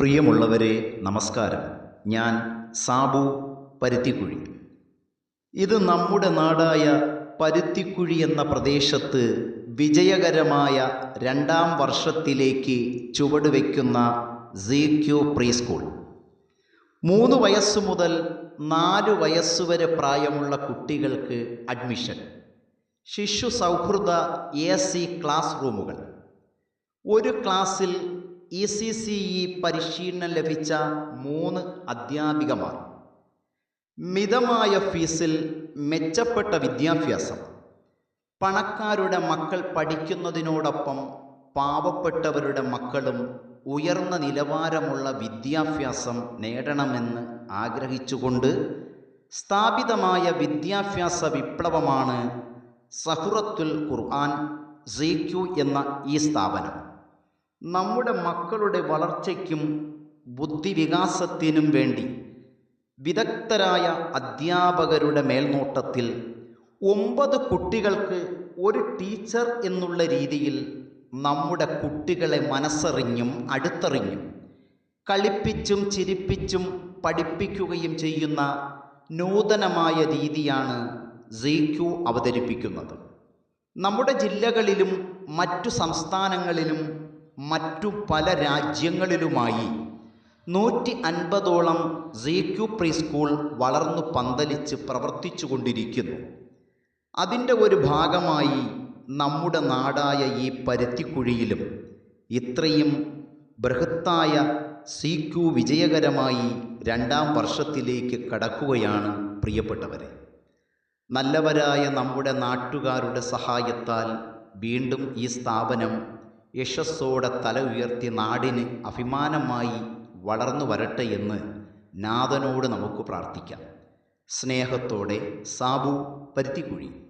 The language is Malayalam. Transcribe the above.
പ്രിയമുള്ളവരെ നമസ്കാരം. ഞാൻ സാബു പരുത്തിക്കുഴി. ഇത് നമ്മുടെ നാടായ പരുത്തിക്കുഴി എന്ന പ്രദേശത്ത് വിജയകരമായ രണ്ടാം വർഷത്തിലേക്ക് ചുവടുവെക്കുന്ന സി ക്യു പ്രീ സ്കൂൾ മൂന്ന് വയസ്സ് മുതൽ നാല് വയസ്സുവരെ പ്രായമുള്ള കുട്ടികൾക്ക് അഡ്മിഷൻ. ശിശു സൗഹൃദ എ സി ക്ലാസ് റൂമുകൾ. ഒരു ക്ലാസ്സിൽ ഇ സി സി ഇ പരിശീലനം ലഭിച്ച മൂന്ന് അധ്യാപികമാർ. മിതമായ ഫീസിൽ മെച്ചപ്പെട്ട വിദ്യാഭ്യാസം. പണക്കാരുടെ മക്കൾ പഠിക്കുന്നതിനോടൊപ്പം പാവപ്പെട്ടവരുടെ മക്കളും ഉയർന്ന നിലവാരമുള്ള വിദ്യാഭ്യാസം നേടണമെന്ന് ആഗ്രഹിച്ചുകൊണ്ട് സ്ഥാപിതമായ വിദ്യാഭ്യാസ വിപ്ലവമാണ് സഹുറത്തുൽ ഖുർആൻ സീക്യു എന്ന ഈ സ്ഥാപനം. നമ്മുടെ മക്കളുടെ വളർച്ചയ്ക്കും ബുദ്ധിവികാസത്തിനും വേണ്ടി വിദഗ്ധരായ അധ്യാപകരുടെ മേൽനോട്ടത്തിൽ ഒമ്പത് കുട്ടികൾക്ക് ഒരു ടീച്ചർ എന്നുള്ള രീതിയിൽ നമ്മുടെ കുട്ടികളെ മനസ്സറിഞ്ഞും അടുത്തറിഞ്ഞും കളിപ്പിച്ചും ചിരിപ്പിച്ചും പഠിപ്പിക്കുകയും ചെയ്യുന്ന നൂതനമായ രീതിയാണ് സീക്യു അവതരിപ്പിക്കുന്നത്. നമ്മുടെ ജില്ലകളിലും മറ്റു സംസ്ഥാനങ്ങളിലും മറ്റു പല രാജ്യങ്ങളിലുമായി. നൂറ്റി അൻപതോളം സീക്യു പ്രീ സ്കൂൾ വളർന്നു പന്തലിച്ച് പ്രവർത്തിച്ചു കൊണ്ടിരിക്കുന്നു അതിന്റെ ഒരു ഭാഗമായി നമ്മുടെ നാടായ ഈ പരുത്തിക്കുഴിയിലും ഇത്രയും ബൃഹത്തായ സി ക്യു വിജയകരമായി രണ്ടാം വർഷത്തിലേക്ക് കടക്കുകയാണ് പ്രിയപ്പെട്ടവരെ. നല്ലവരായ നമ്മുടെ നാട്ടുകാരുടെ സഹായത്താൽ വീണ്ടും ഈ സ്ഥാപനം യശസ്സോടെ തല ഉയർത്തി നാടിന് അഭിമാനമായി വളർന്നു വരട്ടെ എന്ന് നാഥനോട് നമുക്ക് പ്രാർത്ഥിക്കാം. സ്നേഹത്തോടെ സാബു പരുത്തിക്കുഴി